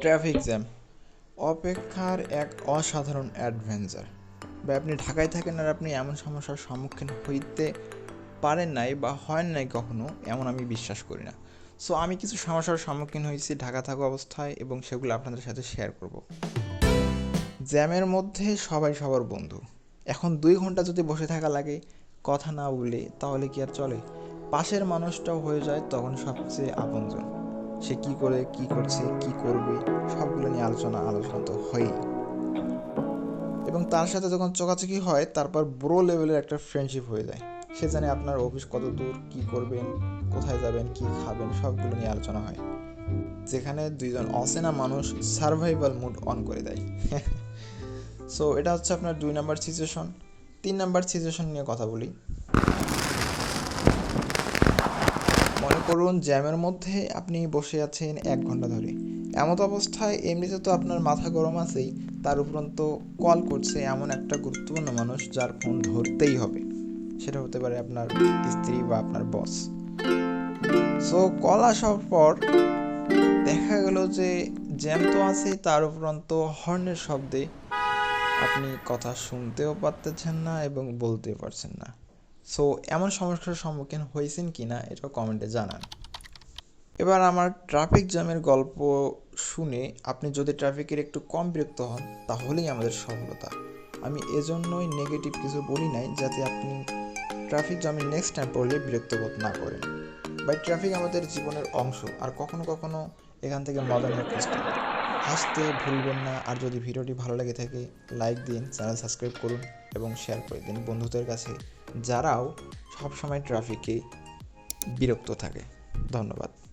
Traffic jam. অপেক্ষার এক অসাধারণ অ্যাডভেঞ্চার। বা আপনি ঢাকায় থাকেন আর আপনি এমন সমস্যার সম্মুখীন হইতে পারেন নাই বা হয় নাই কখনো, এমন আমি বিশ্বাস করি না। সো আমি কিছু সমস্যার সম্মুখীন হয়েছি ঢাকা থাকা অবস্থায় এবং সেগুলো আপনাদের সাথে শেয়ার করব। জ্যামের মধ্যে সবাই সবার বন্ধু। এখন দুই ঘণ্টা যদি বসে থাকা লাগে, কথা না বলে তাহলে কি আর চলে? পাশের মানুষটাও হয়ে যায় তখন সবচেয়ে আপনজন। সে কি করে, কি করছে, কি করবে, সবগুলো নিয়ে আলোচনা আলোচনা তো হয়ই। এবং তার সাথে যখন চোকাচোকি হয়, তারপর ব্রো লেভেলের একটা ফ্রেন্ডশিপ হয়ে যায়। সে জানে আপনার অফিস কত দূর, কী করবেন, কোথায় যাবেন, কি খাবেন, সবগুলো নিয়ে আলোচনা হয়। যেখানে দুইজন অচেনা মানুষ সার্ভাইভাল মুড অন করে দেয়। সো এটা হচ্ছে আপনার দুই নাম্বার সিচুয়েশন তিন নাম্বার সিচুয়েশন নিয়ে কথা বলি। করুন জ্যামের মধ্যে আপনি বসে আছেন এক ঘণ্টা ধরে। এমত অবস্থায় এমনিতে তো আপনার মাথা গরম আছেই, তার উপরন্ত কল করছে এমন একটা গুরুত্বপূর্ণ মানুষ যার ফোন ধরতেই হবে। সেটা হতে পারে আপনার স্ত্রী বা আপনার বস সো কল আসার পর দেখা গেল যে জ্যাম তো আছে তার উপরন্ত হর্নের শব্দে আপনি কথা শুনতেও পারতেছেন না এবং বলতেও পারছেন না। সো এমন সমস্যার সম্মুখীন হয়েছেন কি না এটা কমেন্টে জানান। এবার আমার ট্রাফিক জ্যামের গল্প শুনে আপনি যদি ট্রাফিকের একটু কম বিরক্ত হন, তাহলেই আমাদের সফলতা। আমি এজন্যই নেগেটিভ কিছু বলি নাই, যাতে আপনি ট্রাফিক জ্যামে নেক্সট টাইম পড়লে বিরক্ত বোধ না করেন। বাই ট্রাফিক আমাদের জীবনের অংশ, আর কখনো কখনো এখান থেকে মজা নেওয়ার চেষ্টা হাসতে ভুলবেন না, আর যদি ভিডিওটি ভালো লেগে থাকে লাইক দিন, চ্যানেল সাবস্ক্রাইব করুন, এবং শেয়ার করে দিন বন্ধুদের কাছে। যারাও সবসময় ট্রাফিকে বিরক্ত থাকে। ধন্যবাদ।